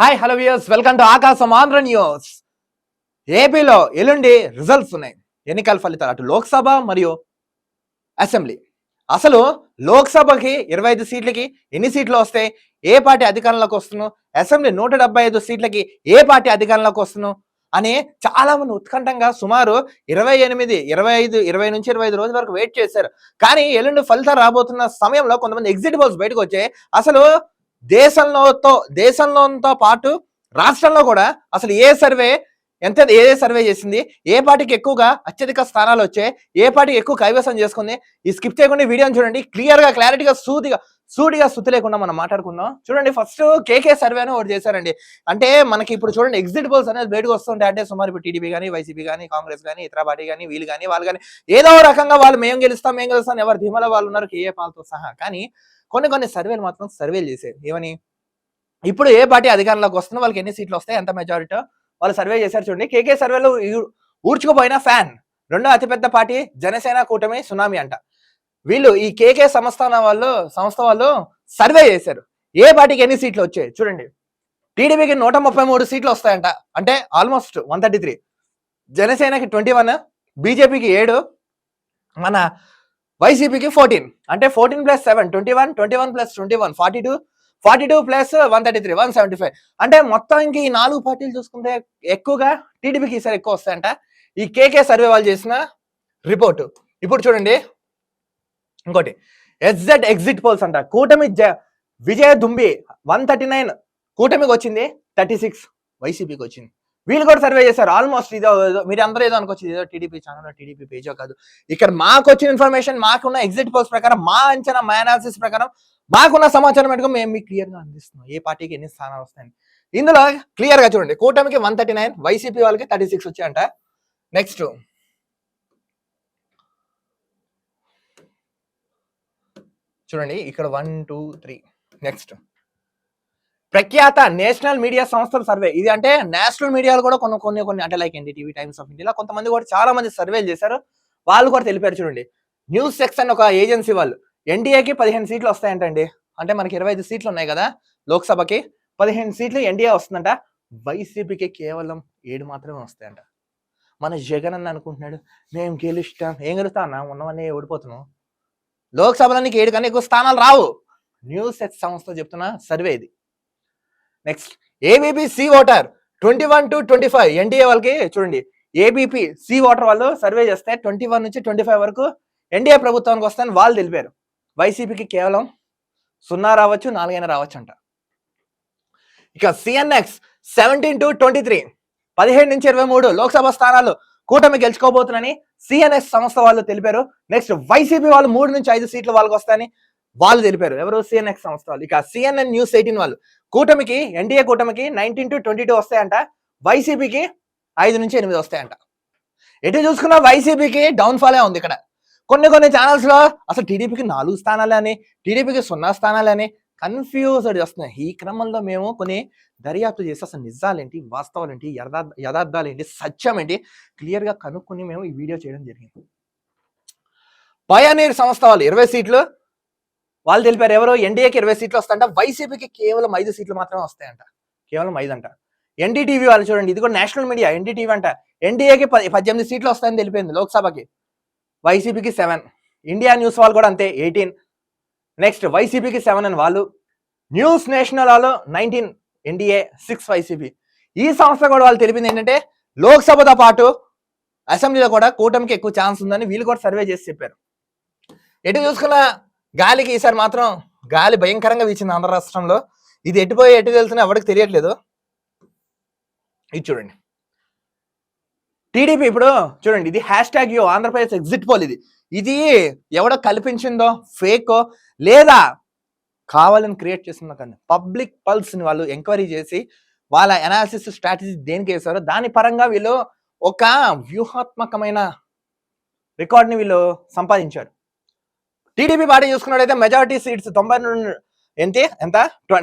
Hi hello viewers welcome to Aakasam Andhra news ఏపీలో ఎల్లుండి results ఉన్నాయి. ఎన్నికల ఫలితాలు అటు లోక్సభ మరియు అసెంబ్లీ. అసలు లోక్సభకి ఇరవై ఐదు సీట్లకి ఎన్ని సీట్లు వస్తాయి? ఏ పార్టీ అధికారంలోకి వస్తున్నావు అసెంబ్లీ నూట డెబ్బై ఐదు సీట్లకి ఏ పార్టీ అధికారంలోకి వస్తున్నావు అని చాలామంది ఉత్కంఠంగా సుమారు ఇరవై ఎనిమిది ఇరవై ఐదు ఇరవై నుంచి ఇరవై ఐదు రోజుల వరకు వెయిట్ చేశారు. కానీ ఎల్లుండి ఫలితాలు రాబోతున్న సమయంలో కొంతమంది ఎగ్జిట్ పోల్స్ బయటకు వచ్చాయి. అసలు దేశంలోతో దేశంలోతో పాటు రాష్ట్రంలో కూడా అసలు ఏ సర్వే ఎంత ఏ సర్వే చేసింది ఏ పార్టీకి ఎక్కువగా అత్యధిక స్థానాలు వచ్చాయి ఏ పార్టీకి ఎక్కువ కైవసం చేసుకుంది ఈ స్కిప్ చేయకుండా వీడియోని చూడండి క్లియర్గా క్లారిటీగా సూదిగా సూటిగా స్థుతి లేకుండా మనం మాట్లాడుకుందాం చూడండి ఫస్ట్ కేకే సర్వే అని ఒకటి చేశారండి. అంటే మనకి ఇప్పుడు చూడండి ఎగ్జిట్ పోల్స్ అనేది బయటకు వస్తుంటాయి. అంటే సుమారు ఇప్పుడు టీడీపీ కానీ వైసీపీ కానీ కాంగ్రెస్ కానీ ఇతర పార్టీ కానీ వీళ్ళు కానీ వాళ్ళు కానీ ఏదో రకంగా వాళ్ళు మేము గెలుస్తాం మేము గెలుస్తాం ఎవరు ధీమల వాళ్ళు ఉన్నారు కేఏ పాలతో సహా. కానీ కొన్ని కొన్ని సర్వేలు మాత్రం సర్వేలు చేసేది. ఏమని? ఇప్పుడు ఏ పార్టీ అధికారంలోకి వస్తుందో వాళ్ళకి ఎన్ని సీట్లు వస్తాయి ఎంత మెజారిటీ వాళ్ళు సర్వే చేశారు చూడండి. కేకే సర్వేలో ఊ- ఊడ్చుకుపోయిన ఫ్యాన్. రెండో అతిపెద్ద పార్టీ జనసేన కూటమి సునామీ అంట. వీళ్ళు ఈ కేకే సంస్థాన వాళ్ళు సంస్థ వాళ్ళు సర్వే చేశారు. ఏ పార్టీకి ఎన్ని సీట్లు వచ్చాయి చూడండి. టీడీపీకి నూట ముప్పై మూడు సీట్లు వస్తాయంట. అంటే ఆల్మోస్ట్ వన్ థర్టీ త్రీ జనసేనకి ట్వంటీ వన్ బీజేపీకి ఏడు మన వైసీపీకి ఫోర్టీన్ అంటే fourteen plus seven twenty one twenty one plus twenty one forty two forty two plus one thirty three one seventy five అంటే మొత్తం ఈ నాలుగు పార్టీలు చూసుకుంటే ఎక్కువగా టీడీపీకి ఈసారి ఎక్కువ వస్తాయంట. ఈ కేకే సర్వే వాళ్ళు చేసిన రిపోర్టు. ఇప్పుడు చూడండి ఇంకోటి ఎస్జెడ్ ఎగ్జిట్ పోల్స్ అంట. కూటమి జ- విజయ దుంబి వన్ థర్టీ నైన్ కూటమికి వచ్చింది థర్టీ సిక్స్ వైసీపీకి వచ్చింది. వీళ్ళు కూడా సర్వే చేశారు. ఆల్మోస్ట్ ఇదో మీరు అందరూ ఏదో అనుకోవచ్చు ఏదో టీడీపీ ఛానల్ టీడీపీ పేజో కాదు. ఇక్కడ మాకు వచ్చిన ఇన్ఫర్మేషన్ మాకున్న ఎగ్జిట్ పోల్స్ ప్రకారం మా అంచనా మా అనాలిసిస్ ప్రకారం మాకున్న సమాచారం పెట్టుకుని మేము మీకు క్లియర్గా అందిస్తున్నాం. ఏ పార్టీకి ఎన్ని స్థానాలు వస్తాయని. ఇందులో క్లియర్గా చూడండి. కూటమికి వన్ థర్టీ నైన్ వైసీపీ వాళ్ళకి థర్టీ సిక్స్ వచ్చాయంట. నెక్స్ట్ చూడండి ఇక్కడ వన్ టూ త్రీ నెక్స్ట్ ప్రఖ్యాత నేషనల్ మీడియా సంస్థల సర్వే. ఇది అంటే నేషనల్ మీడియాలు కూడా కొన్ని కొన్ని కొన్ని అంటే like NDTV Times of India కొంతమంది కూడా చాలా మంది సర్వేలు చేశారు. వాళ్ళు కూడా తెలిపారు చూడండి. న్యూస్ సెక్షన్ ఒక ఏజెన్సీ వాళ్ళు. ఎన్డీఏకి పదిహేను సీట్లు వస్తాయంటండి. అంటే మనకి ఇరవై ఐదు సీట్లు ఉన్నాయి కదా లోక్సభకి. పదిహేను సీట్లు ఎన్డీఏ వస్తుందంట. వైసీపీకి కేవలం ఏడు మాత్రమే వస్తాయంట. మన జగన్ అన్న అనుకుంటున్నాడు. మేము గెలుస్తాం. ఏం గెలుస్తా అన్న? ఉన్నవన్నీ ఓడిపోతున్నాం. లోక్సభలో నీకు ఏడు కన్నా ఎక్కువ స్థానాలు రావు. న్యూస్ సెట్ సంస్థ చెప్తున్న సర్వే ఇది. Next ABP C voter twenty one to twenty five NDA వాళ్ళకి చూడండి. ఏబీపీ సి ఓటర్ వాళ్ళు సర్వే చేస్తే ట్వంటీ వన్ నుంచి ట్వంటీ ఫైవ్ వరకు ఎన్డీఏ ప్రభుత్వానికి వస్తాయని వాళ్ళు తెలిపారు. వైసీపీకి కేవలం సున్నా రావచ్చు నాలుగైనా రావచ్చు అంట ఇక CNX seventeen to twenty three పదిహేడు నుంచి ఇరవై మూడు లోక్సభ స్థానాలు కూటమి గెలుచుకోబోతుందని సిఎన్ఎస్ సంస్థ వాళ్ళు తెలిపారు. నెక్స్ట్ వైసీపీ వాళ్ళు మూడు నుంచి ఐదు సీట్లు వాళ్ళకి వస్తాయని వాళ్ళు తెలిపారు. ఎవరు? సిఎన్ఎక్స్ సంస్థ వాళ్ళు. ఇక సిఎన్ఎన్ న్యూస్ ఎయిటీన్ వాళ్ళు. కూటమికి ఎన్డీఏ కూటమికి నైన్టీన్ టు ట్వంటీ టూ వస్తాయంట వైసీపీకి ఐదు నుంచి ఎనిమిది వస్తాయంట. ఎటు చూసుకున్నా వైసీపీకి డౌన్ఫాలే ఉంది ఇక్కడ. కొన్ని కొన్ని ఛానల్స్లో అసలు టీడీపీకి నాలుగు స్థానాలే అని టీడీపీకి సున్నా స్థానాలే అని కన్ఫ్యూజ్డ్ వస్తున్నాయి ఈ క్రమంలో మేము కొన్ని దర్యాప్తు చేసి అసలు నిజాలేంటి? వాస్తవాలు ఏంటి యథార్థ యథార్థాలు ఏంటి సత్యం ఏంటి క్లియర్గా కనుక్కొని మేము ఈ వీడియో చేయడం జరిగింది. పయనీర్ సంస్థ వాళ్ళు ఇరవై సీట్లు. వాళ్ళు తెలిపారు ఎవరో? ఎన్డీఏకి ఇరవై సీట్లు వస్తాయంట. వైసీపీకి కేవలం ఐదు సీట్లు మాత్రమే వస్తాయంట. కేవలం ఐదు అంట. ఎన్డీటీవీ వాళ్ళు చూడండి. ఇది కూడా నేషనల్ మీడియా. ఎన్డీటీవీ అంట. ఎన్డీఏకి పది పద్దెనిమిది సీట్లు వస్తాయని తెలిపింది లోక్సభకి. వైసీపీకి సెవెన్. ఇండియా న్యూస్ వాళ్ళు కూడా అంతే. ఎయిటీన్. నెక్స్ట్ వైసీపీకి సెవెన్ అని వాళ్ళు. News national nineteen NDA six YCP ఈ సంస్థ కూడా వాళ్ళు తెలిపింది ఏంటంటే లోక్సభతో పాటు అసెంబ్లీలో కూడా కూటమికి ఎక్కువ ఛాన్స్ ఉందని వీళ్ళు కూడా సర్వే చేసి చెప్పారు. ఎటు చూసుకున్న గాలికి ఈసారి మాత్రం గాలి భయంకరంగా వీచింది ఆంధ్ర రాష్ట్రంలో. ఇది ఎటుపోయి ఎటు వెళ్తున్నా ఎవరికి తెలియట్లేదు. ఇది చూడండి. టీడీపీ ఇప్పుడు చూడండి ఇది హ్యాష్ ట్యాగ్ యో ఆంధ్రప్రదేశ్ ఎగ్జిట్ పోల్ ఇది. ఇది ఎవడో కల్పించిందో ఫేకో లేదా కావాలని క్రియేట్ చేస్తున్న కానీ పబ్లిక్ పల్స్ని వాళ్ళు ఎంక్వైరీ చేసి వాళ్ళ అనాలిసిస్ స్ట్రాటజీ దేనికి వేశారో దాని పరంగా వీళ్ళు ఒక వ్యూహాత్మకమైన రికార్డ్ని వీళ్ళు సంపాదించారు. టీడీపీ పార్టీ చూసుకున్నట్టయితే మెజారిటీ సీట్స్ తొంభై నుండి ఎంత? ఎంత?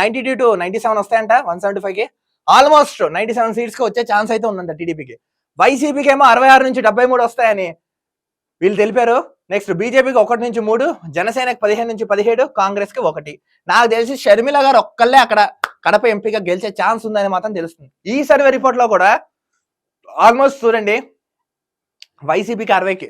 Ninety two to ninety seven వస్తాయంట వన్ సెవెంటీ ఫైవ్కి ఆల్మోస్ట్ నైన్టీ సెవెన్ సీట్స్కి వచ్చే ఛాన్స్ అయితే ఉందంట టీడీపీకి వైసీపీకి ఏమో అరవై ఆరు నుంచి డెబ్బై మూడు వస్తాయని వీళ్ళు తెలిపారు. నెక్స్ట్ బీజేపీకి ఒకటి నుంచి మూడు జనసేనకి పదిహేను నుంచి పదిహేడు కాంగ్రెస్కి ఒకటి. నాకు తెలిసి షర్మిల గారు ఒక్కళ్ళే అక్కడ కడప ఎంపీగా గెలిచే ఛాన్స్ ఉందని మాత్రం తెలుస్తుంది. ఈ సర్వే రిపోర్ట్లో కూడా ఆల్మోస్ట్ చూడండి వైసీపీకి అరవైకి.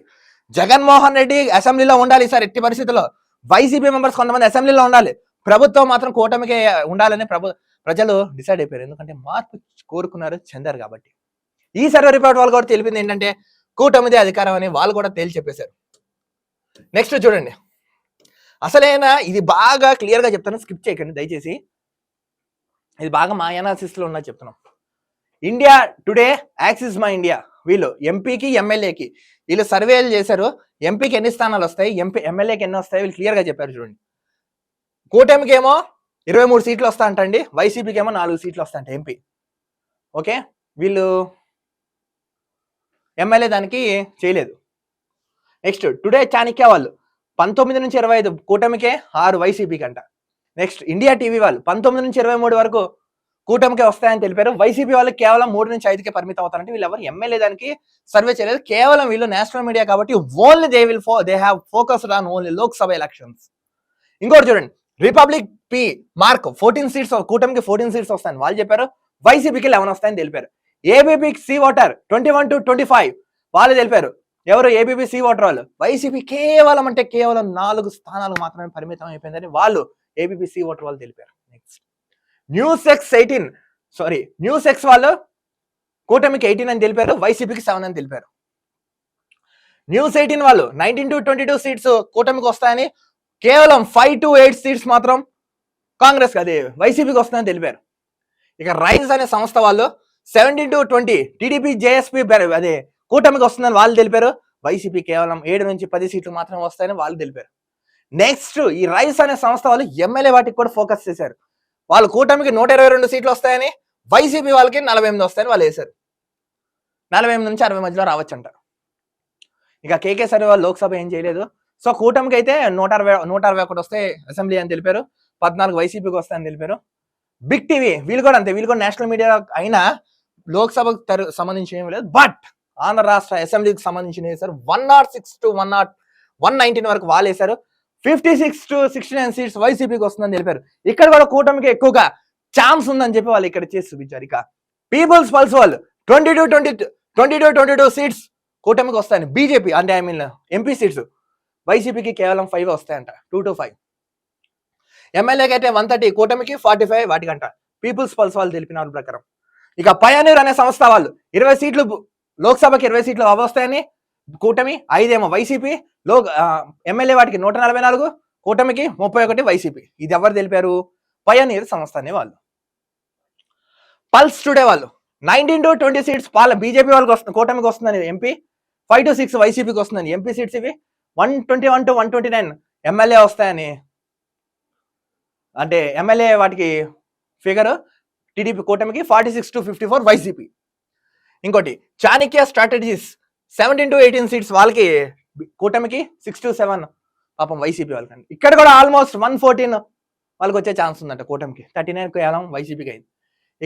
జగన్మోహన్ రెడ్డి అసెంబ్లీలో ఉండాలి సార్ ఎట్టి పరిస్థితుల్లో. వైసీపీ మెంబర్స్ కొంతమంది అసెంబ్లీలో ఉండాలి. ప్రభుత్వం మాత్రం కూటమికి ఉండాలని ప్రభు ప్రజలు డిసైడ్ అయిపోయారు. ఎందుకంటే మార్పు కోరుకున్నారు చెందారు కాబట్టి. ఈ సర్వే రిపోర్ట్ వాళ్ళు కూడా తెలిపింది ఏంటంటే కూటమిది అధికారం అని వాళ్ళు కూడా తేల్చి చెప్పేశారు. నెక్స్ట్ చూడండి. అసలేనా ఇది బాగా క్లియర్గా చెప్తాను స్కిప్ చేయకండి దయచేసి. ఇది బాగా మా అనాలిసిస్లో ఉన్నది చెప్తున్నాం. ఇండియా టుడే యాక్సిస్ మా ఇండియా వీళ్ళు ఎంపీకి ఎమ్మెల్యేకి వీళ్ళు సర్వేలు చేశారు. ఎంపీకి ఎన్ని స్థానాలు వస్తాయి? ఎంపీ ఎమ్మెల్యేకి ఎన్ని వస్తాయి? వీళ్ళు క్లియర్గా చెప్పారు చూడండి. కూటమికి ఏమో ఇరవై మూడు సీట్లు వస్తా అంటండి వైసీపీకి ఏమో నాలుగు సీట్లు వస్తాయంట ఎంపీ ఓకే? వీళ్ళు ఎమ్మెల్యే దానికి చేయలేదు. నెక్స్ట్ టుడే చాణిక్య వాళ్ళు పంతొమ్మిది నుంచి ఇరవై ఐదు కూటమికే ఆరు వైసీపీకి అంట నెక్స్ట్ ఇండియా టీవీ వాళ్ళు పంతొమ్మిది నుంచి ఇరవై మూడు వరకు కూటమికే వస్తాయని తెలిపారు. వైసీపీ వాళ్ళు కేవలం మూడు నుంచి ఐదుకే పరిమితం అవుతారంటే వీళ్ళు ఎవరు ఎమ్మెల్యే దానికి సర్వే చేయలేదు. కేవలం వీళ్ళు నేషనల్ మీడియా కాబట్టి ఓన్లీ దే విల్ ఫో they have focused on only Lok Sabha elections ఇంకోటి చూడండి. Republic P MARQ fourteen seats కూటమికి ఫోర్టీన్ సీట్స్ వస్తాయని వాళ్ళు చెప్పారు. వైసీపీకి లెవెన్ వస్తాయని తెలిపారు. ABP C Voter twenty one to twenty five వాళ్ళు తెలిపారు. ఎవరు? ఏబీపీ సి ఓటర్ వాళ్ళు. వైసీపీ కేవలం అంటే కేవలం నాలుగు స్థానాలు మాత్రమే పరిమితం అయిపోయిందని వాళ్ళు ఏబీపీ సి ఓటర్ వాళ్ళు తెలిపారు. Next News X eighteen sorry News X వాళ్ళు కూటమికి ఎయిటీన్ అని తెలిపారు వైసీపీకి సెవెన్ అని తెలిపారు. న్యూస్ ఎయిటీన్ వాళ్ళు nineteen to twenty two seats కూటమికి వస్తాయని కేవలం ఫైవ్ టు ఎయిట్ సీట్స్ మాత్రం కాంగ్రెస్ అదే వైసీపీకి వస్తుందని తెలిపారు. ఇక రైజ్ అనే సంస్థ వాళ్ళు seventeen to twenty TDP JSP అదే కూటమికి వస్తుందని వాళ్ళు తెలిపారు. వైసీపీ కేవలం ఏడు నుంచి పది సీట్లు మాత్రమే వస్తాయని వాళ్ళు తెలిపారు. నెక్స్ట్ ఈ రైస్ అనే సంస్థ వాళ్ళు ఎమ్మెల్యే వాటికి కూడా ఫోకస్ చేశారు. వాళ్ళు కూటమికి నూట ఇరవై రెండు సీట్లు వస్తాయని వైసీపీ వాళ్ళకి నలభై ఎనిమిది వస్తాయని వాళ్ళు వేశారు. నలభై ఎనిమిది నుంచి అరవై మధ్యలో రావచ్చు అంటారు. ఇక కేకే సర్వే వాళ్ళు లోక్సభ ఏం చేయలేదు. సో కూటమికి అయితే నూట అరవై నూట అరవై ఒకటి వస్తే అసెంబ్లీ అని తెలిపారు. పద్నాలుగు వైసీపీకి వస్తాయని తెలిపారు. బిగ్ టీవీ వీళ్ళు కూడా అంతే వీళ్ళు కూడా నేషనల్ మీడియా అయినా లోక్సభకు తరు- సంబంధించి ఏమీ లేదు. బట్ ఆంధ్ర రాష్ట్ర అసెంబ్లీకి సంబంధించిన వేశారు. One nought six to one nought one nineteen వరకు వాళ్ళు వేశారు fifty six to sixty nine seats వైసీపీకి వస్తుందని తెలిపారు. ఇక్కడ కూడా కూటమికి ఎక్కువగా ఛాన్స్ ఉందని చెప్పి వాళ్ళు ఇక్కడ చేసి చూపించారు. ఇక పీపుల్స్ పల్స్ వాళ్ళు twenty two twenty twenty two twenty two seats కూటమికి వస్తాయని. బీజేపీ అంటే ఐ మీన్ ఎంపీ సీట్స్ వైసీపీకి కేవలం ఫైవ్ వస్తాయంట. టూ టు ఫైవ్ ఎమ్మెల్యేకి అయితే వన్ థర్టీ కూటమికి ఫార్టీ ఫైవ్ వాటికంట. పీపుల్స్ పల్స్ వాళ్ళు తెలిపిన వాళ్ళ ప్రకారం. ఇక పయనీర్ అనే సంస్థ వాళ్ళు ఇరవై సీట్లు లోక్సభకి ఇరవై సీట్లు వస్తాయని? కూటమి ఐదేమో వైసీపీ. లో ఎమ్మెల్యే వాటికి నూట నలభై నాలుగు కూటమికి ముప్పై ఒకటి వైసీపీ. ఇది ఎవరు తెలిపారు? పయనీర్ సంస్థ అనే వాళ్ళు. పల్స్ టుడే వాళ్ళు. నైన్టీన్ టు ట్వంటీ సీట్స్ పాల బీజేపీ వాళ్ళకి వస్తుంది కూటమికి వస్తుందని ఎంపీ. ఫైవ్ టు సిక్స్ వైసీపీకి వస్తుందని ఎంపీ సీట్స్ ఇవి. One twenty one to one twenty nine MLA వస్తాయని. అంటే ఎమ్మెల్యే వాటికి ఫిగర్. టీడీపీ కూటమికి forty six to fifty four YCP. ఇంకోటి Chanakya Strategies. Seventeen to eighteen seats వాళ్ళకి కూటమికి సిక్స్ టు సెవెన్ పాపం వైసీపీ వాళ్ళకండి. ఇక్కడ కూడా ఆల్మోస్ట్ వన్ ఫోర్టీన్ వాళ్ళకి వచ్చే ఛాన్స్ ఉందంట కూటమికి. థర్టీ నైన్ కేవలం వైసీపీకి అయింది.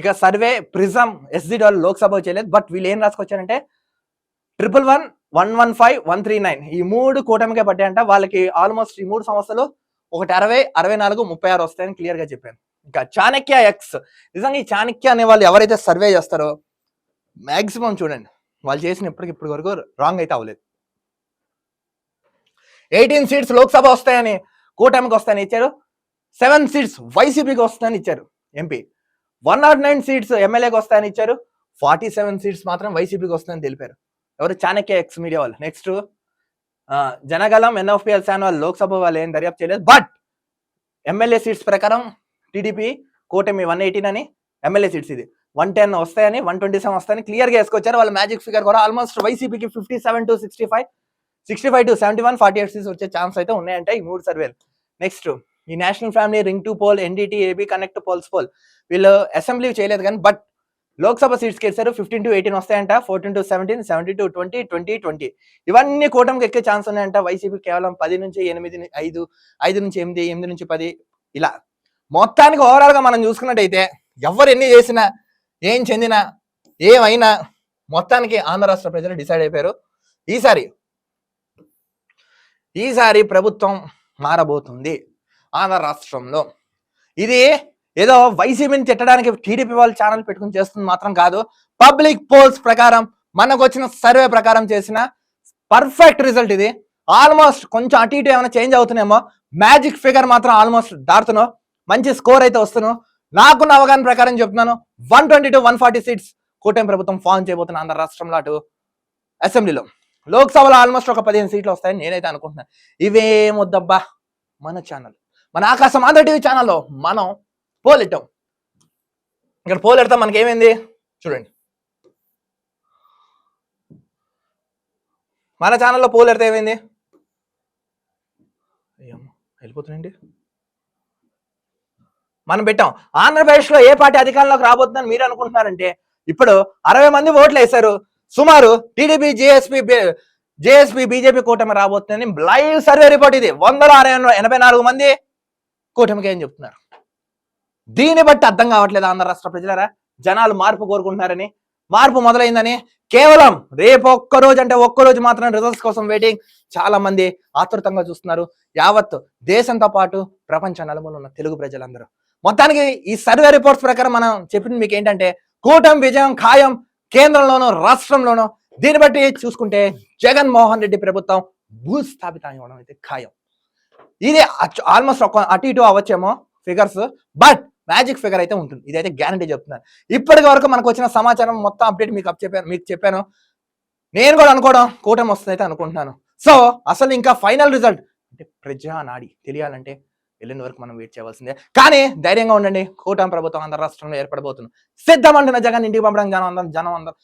ఇక సర్వే ప్రిజం ఎస్జీ వాళ్ళు లోక్సభ చేయలేదు. బట్ వీళ్ళు ఏం రాసుకొచ్చారంటే triple one one one five one three nine ఈ మూడు కూటమికే పట్టాయంట వాళ్ళకి ఆల్మోస్ట్ ఈ మూడు సంవత్సరాలు ఒకటి అరవై అరవై నాలుగు ముప్పై ఆరు వస్తాయని క్లియర్గా చెప్పాను ఇంకా చాణక్య ఎక్స్ నిజంగా ఈ చాణక్య అనే వాళ్ళు ఎవరైతే సర్వే చేస్తారో మ్యాక్సిమం చూడండి. వాళ్ళు చేసిన ఇప్పటికి ఇప్పటి వరకు రాంగ్ అయితే అవ్వలేదు. ఎయిటీన్ సీట్స్ లోక్సభ వస్తాయని కూటమికి వస్తాయని ఇచ్చారు. సెవెన్ సీట్స్ వైసీపీకి వస్తాయని ఇచ్చారు MP one nought nine seats ఎమ్మెల్యేకి వస్తాయని ఇచ్చారు. ఫార్టీ సెవెన్ సీట్స్ మాత్రం వైసీపీకి వస్తాయని తెలిపారు. ఎవరు? చాణక్య ఎక్స్ మీడియా వాళ్ళు. నెక్స్ట్ జనగలం ఎన్ఎఫ్పిఎల్ శాన్ వాళ్ళు లోక్సభ వాళ్ళు ఏం దర్యాప్తు చేయలేదు. బట్ ఎమ్మెల్యే సీట్స్ ప్రకారం టీడీపీ కూటమి వన్ ఎయిటీన్ అని ఎమ్మెల్యే సీట్స్ ఇది. వన్ టెన్ వస్తాయని వన్ ట్వంటీ సెవెన్ వస్తాయని క్లియర్గా వేసుకొచ్చారు. వాళ్ళ మ్యాజిక్ ఫిగర్ కూడా ఆల్మోస్ట్ వైసీపీకి fifty seven to sixty five sixty five to seventy one forty eight seats వచ్చే ఛాన్స్ అయితే ఉన్నాయంటే ఈ మూడు సర్వేలు. నెక్స్ట్ ఈ national family ring to poll NDT AB connect polls poll. వీళ్ళు అసెంబ్లీ చేయలేదు కానీ బట్ లోక్సభ సీట్స్ గెలిచారు. ఫిఫ్టీన్ టు ఎయిటీన్ వస్తాయంట. Fourteen to seventeen seventy to twenty twenty twenty. ఇవన్నీ కూటమికి ఎక్కే ఛాన్స్ ఉన్నాయంట. వైసీపీ కేవలం పది నుంచి ఎనిమిది ఐదు ఐదు నుంచి ఎనిమిది ఎనిమిది నుంచి పది ఇలా. మొత్తానికి ఓవరాల్గా మనం చూసుకున్నట్టయితే ఎవరు ఎన్ని చేసినా ఏం చెందినా ఏమైనా మొత్తానికి ఆంధ్ర రాష్ట్ర ప్రజలు డిసైడ్ అయిపోయారు. ఈసారి ఈసారి ప్రభుత్వం మారబోతుంది ఆంధ్ర రాష్ట్రంలో. ఇది ఏదో వైసీపీని తిట్టడానికి టీడీపీ వాళ్ళు ఛానల్ పెట్టుకుని చేస్తుంది మాత్రం కాదు. పబ్లిక్ పోల్స్ ప్రకారం మనకు వచ్చిన సర్వే ప్రకారం చేసిన పర్ఫెక్ట్ రిజల్ట్ ఇది. ఆల్మోస్ట్ కొంచెం అటు ఇటు ఏమైనా చేంజ్ అవుతున్నామో మ్యాజిక్ ఫిగర్ మాత్రం ఆల్మోస్ట్ దాటుతున్నావు. మంచి స్కోర్ అయితే వస్తున్నావు. నాకున్న అవగాహన ప్రకారం చెప్తున్నాను. One twenty to one forty seats కూటమి ప్రభుత్వం ఫామ్ చేయబోతున్న ఆంధ్ర రాష్ట్రంలో అటు అసెంబ్లీలో. లోక్సభలో ఆల్మోస్ట్ ఒక పదిహేను సీట్లు వస్తాయని నేనైతే అనుకుంటున్నాను ఇవేమొద్దబ్బా మన ఛానల్ మన ఆకాశం ఆంధ్ర టీవీ ఛానల్లో మనం పోలెట్టాం ఇక్కడ పోలెడతాం మనకి ఏమైంది చూడండి. మన ఛానల్లో పోలెడితే ఏమైంది? వెళ్ళిపోతున్నాయండి. వెళ్ళిపోతుందండి మనం పెట్టాం. ఆంధ్రప్రదేశ్లో ఏ పార్టీ అధికారంలోకి రాబోతుందని మీరు అనుకుంటున్నారంటే ఇప్పుడు అరవై మంది ఓట్లు వేశారు. సుమారు టీడీపీ జేఎస్పీ జేఎస్పీ బీజేపీ కూటమి రాబోతుందని లైవ్ సర్వే రిపోర్ట్ ఇది. వందల అరవై ఎనభై నాలుగు మంది కూటమికి ఏం చెప్తున్నారు? దీన్ని బట్టి అర్థం కావట్లేదు ఆంధ్ర రాష్ట్ర ప్రజలరా. జనాలు మార్పు కోరుకుంటున్నారని మార్పు మొదలైందని కేవలం రేపు ఒక్క రోజు అంటే ఒక్క రోజు మాత్రం రిజల్ట్స్ కోసం వెయిటింగ్ చాలా మంది ఆతృతంగా చూస్తున్నారు. యావత్ దేశంతో పాటు ప్రపంచ నలుమూలు ఉన్న తెలుగు ప్రజలందరూ. మొత్తానికి ఈ సర్వే రిపోర్ట్స్ ప్రకారం మనం చెప్పింది మీకు ఏంటంటే కూటమి విజయం ఖాయం కేంద్రంలోనూ రాష్ట్రంలోనూ దీన్ని బట్టి చూసుకుంటే జగన్మోహన్ రెడ్డి ప్రభుత్వం భూస్థాపితం ఇవ్వడం అయితే ఖాయం. ఇది ఆల్మోస్ట్ ఒక అటు ఇటు అవ్వచ్చేమో ఫిగర్స్ బట్ మ్యాజిక్ ఫిగర్ అయితే ఉంటుంది. ఇదైతే గ్యారంటీ చెప్తున్నాను ఇప్పటి వరకు మనకు వచ్చిన సమాచారం మొత్తం అప్డేట్ మీకు అప్ చెప్పాను మీకు చెప్పాను. నేను కూడా అనుకోవడం కూటమి వస్తుంది అయితే అనుకుంటున్నాను. సో అసలు ఇంకా ఫైనల్ రిజల్ట్ అంటే ప్రజా నాడి తెలియాలంటే వెళ్ళిన వరకు మనం వెయిట్ చేయవలసిందే. కానీ ధైర్యంగా ఉండండి. కూటమి ప్రభుత్వం ఆంధ్ర రాష్ట్రంలో ఏర్పడబోతుంది. సిద్ధం అంటున్న జగన్ ఇంటికి పంపడం జనం అందరం జనం అందరం.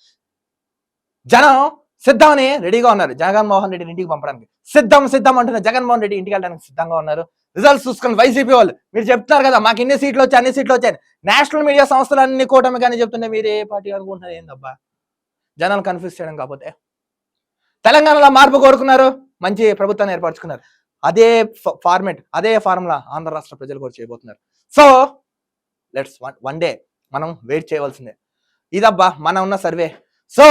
జనం సిద్ధమని రెడీగా ఉన్నారు. జగన్మోహన్ రెడ్డిని ఇంటికి పంపడానికి. సిద్ధం సిద్ధం అంటున్న జగన్మోహన్ రెడ్డి ఇంటికి వెళ్ళడానికి సిద్ధంగా ఉన్నారు. రిజల్ట్స్ చూసుకుని వైసీపీ వాళ్ళు. మీరు చెప్తున్నారు కదా మాకు ఇన్ని సీట్లు వచ్చాయి అన్ని సీట్లు వచ్చాయి. నేషనల్ మీడియా సంస్థలు అన్ని కూటమి కానీ చెప్తుంటే మీరు ఏ పార్టీ అనుకుంటున్నారు? ఏందబ్బా? జనాలు కన్ఫ్యూజ్ చేయడం కాకపోతే. తెలంగాణలో మార్పు కోరుకున్నారు. మంచి ప్రభుత్వాన్ని ఏర్పరచుకున్నారు. అదే ఫార్మేట్ అదే ఫార్ములా ఆంధ్ర రాష్ట్ర ప్రజలు కూడా చేయబోతున్నారు. So let's one one day మనం వెయిట్ చేయవలసిందే. ఇదబ్బా మన ఉన్న సర్వే సో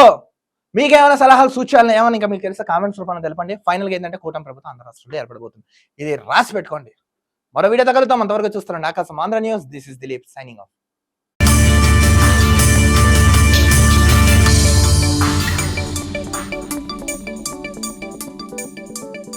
మీకు ఏమైనా సలహాలు సూచనలు ఏమైనా ఇంకా మీకు తెలిస్తే కామెంట్స్ రూపంలో తెలపండి. ఫైనల్గా ఏంటంటే కూటమి ప్రభుత్వం ఆంధ్ర రాష్ట్రంలో ఏర్పడబోతుంది. ఇది రాసి పెట్టుకోండి. మరో వీడియో తగలుతాం. అంతవరకు చూస్తున్నాం ఆకాశం Andhra News. This is Dilip signing off